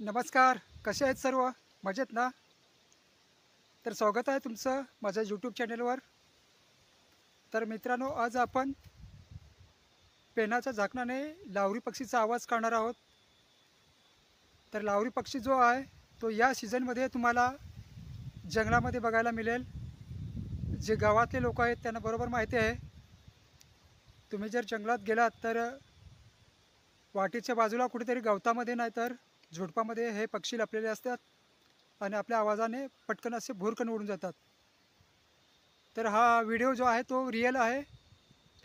नमस्कार कसे आहेत सर्व? मजेत ना? तर स्वागत आहे तुमचं माझ्या यूट्यूब चॅनलवर तर मित्रांनो आज आपण पेनाच्या झाकणाने लावरी पक्षीचा आवाज काढणार आहोत. तर लावरी पक्षी जो आहे तो या सीझनमध्ये तुम्हाला जंगलामध्ये बघायला मिळेल. जे गावातले लोक आहेत त्यांना बरोबर माहिती आहे. तुम्ही जर जंगलात गेलात तर वाटेच्या बाजूला कुठेतरी गवतामध्ये नाही तर झुडपामध्ये हे पक्षी लपलेले असतात आणि आपल्या आवाजाने पटकन असे भुरकन उडून जातात. तर हा व्हिडिओ जो आहे तो रिअल आहे.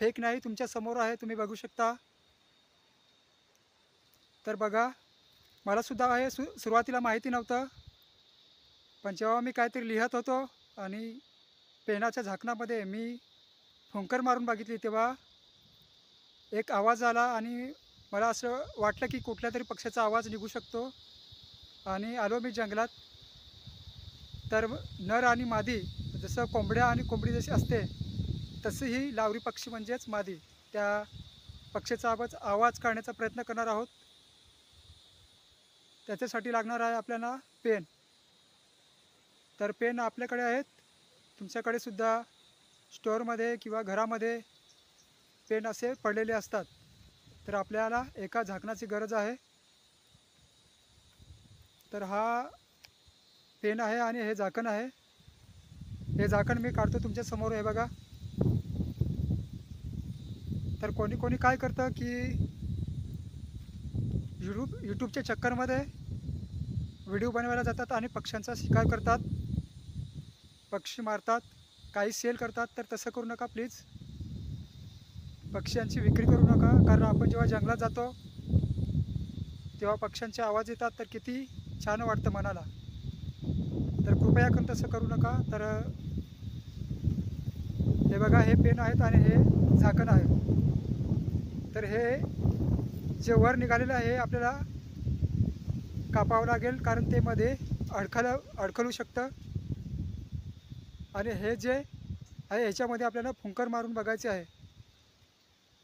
फेक नाही तुमच्यासमोर आहे तुम्ही बघू शकता. तर बघा मलासुद्धा हे सु सुरुवातीला माहिती नव्हतं. पण जेव्हा मी काहीतरी लिहत होतो आणि पेनाच्या झाकणामध्ये मी फुंकर मारून बघितली तेव्हा एक आवाज आला आणि मला असं वाटलं की कुठल्या तरी पक्ष्याचा आवाज निघू शकतो. आणि आलो मी जंगलात. तर नर आणि मादी जसं कोंबड्या आणि कोंबडी जशी असते तशी ही लावरी पक्षी म्हणजेच मादी. त्या पक्षीचा आवाज आवाज काढण्याचा प्रयत्न करणार आहोत. त्याच्यासाठी लागणार आहे आपल्याला पेन. तर पेन आपल्याकडे आहेत. तुमच्याकडे सुद्धा स्टोअरमध्ये किंवा घरामध्ये पेन असे पडलेले असतात. तर आपल्याला एका झाकणाची गरज आहे. तर हा पेन आहे आणि हे झाकण आहे. हे झाकण मी काढतो तुमच्यासमोर हे बघा. तर कोणी कोणी काय करतं की यूट्यूब यूट्यूबच्या चक्करमध्ये व्हिडिओ बनवायला जातात आणि पक्ष्यांचा शिकार करतात. पक्षी मारतात काही सेल करतात तर तसं करू नका प्लीज. पक्ष्यांची विक्री करू नका कारण आपण जेव्हा जंगलात जातो तेव्हा पक्ष्यांचे आवाज येतात तर किती छान वाटतं मनाला. तर कृपया करून तसं करू नका तर हे बघा हे पेन आहेत आणि हे झाकण आहे. तर हे जे वर निघालेलं आहे हे आपल्याला कापावं लागेल कारण ते मध्ये अडखलं अडखलू शकतं. आणि हे जे आहे ह्याच्यामध्ये आपल्याला फुंकर मारून बघायचे आहे.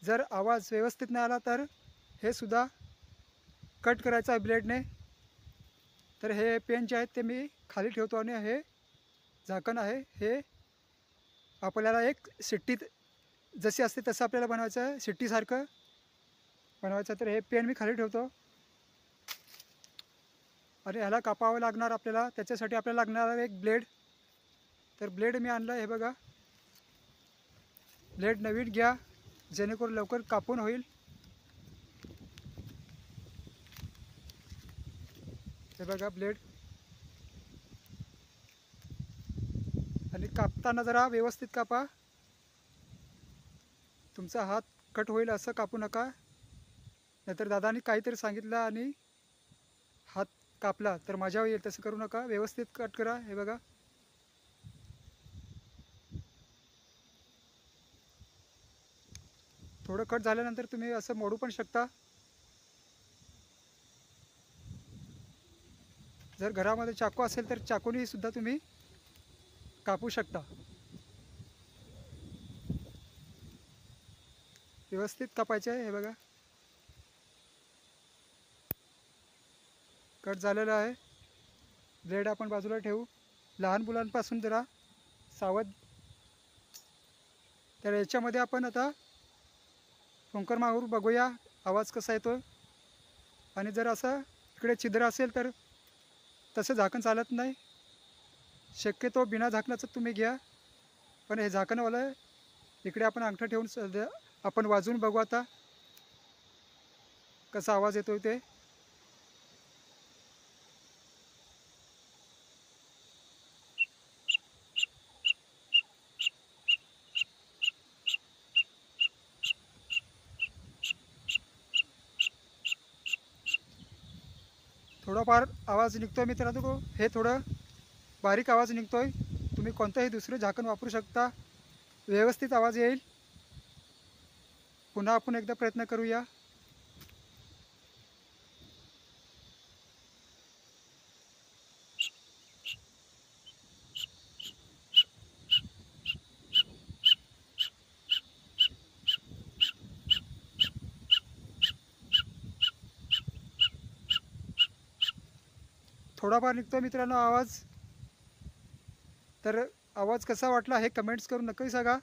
जर आवाज व्यवस्थित नाही आला तर हे सुद्धा कट करायचं आहे ब्लेडने. तर हे पेन जे आहेत ते मी खाली ठेवतो आणि हे झाकण आहे. हे आपल्याला एक शिट्टीत जशी असते तसं आपल्याला बनवायचं आहे. शिट्टीसारखं बनवायचं तर हे पेन मी खाली ठेवतो. आणि ह्याला कापावं लागणार आपल्याला. त्याच्यासाठी आपल्याला लागणार एक ब्लेड. तर ब्लेड मी आणलं हे बघा. ब्लेड नवीन घ्या. जेणेकरून लवकर कापून होईल. हे बघा ब्लेड. आणि कापताना जरा व्यवस्थित कापा. तुमचा हात कट होईल असं कापू नका. नाहीतर दादानी काहीतरी सांगितलं आणि हात कापला तर मजा येईल तसं करू नका. व्यवस्थित कट करा हे बघा. थोडं कट झाल्यानंतर तुम्ही असं मोडू पण शकता. जर घरामध्ये चाकू असेल तर चाकूनी सुद्धा तुम्ही कापू शकता. व्यवस्थित कापायचे आहे हे बघा. कट झालेलं आहे. ब्लेड आपण बाजूला ठेवू. लहान मुलांपासून जरा सावध. तर याच्यामध्ये आपण आता फुंकर माहूर बघूया आवाज कसा येतो आणि जर असं इकडे छिद्र असेल तर तसं झाकण चालत नाही. शक्यतो बिना झाकणाचं तुम्ही घ्या. पण हे झाकणवालं इकडे आपण अंगठा ठेवून सध्या आपण वाजवून बघू आता. कसा आवाज येतो ते. थोडाफार आवाज निघतोय मित्रांनो. हे थोडं बारीक आवाज निघतोय. तुम्ही कोणतंही दुसरं झाकण वापरू शकता. व्यवस्थित आवाज येईल. पुन्हा आपण एकदा प्रयत्न करूया. थोडाफार निघतो मित्रांनो आवाज. तर आवाज कसा वाटला हे कमेंट्स करून नक्की सांगा.